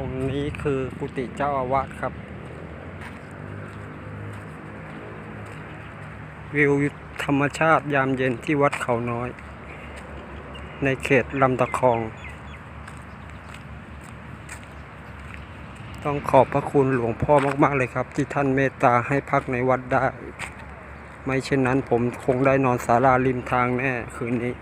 ตรงนี้คือกุฏิเจ้าอาวาสครับ วิวธรรมชาติยามเย็นที่วัดเขาน้อย ในเขตลำตะคอง ต้องขอบพระคุณหลวงพ่อมาก ๆ เลยครับ ที่ท่านเมตตาให้พักในวัดได้ ไม่เช่นนั้นผมคงได้นอนศาลาริมทางแน่คืนนี้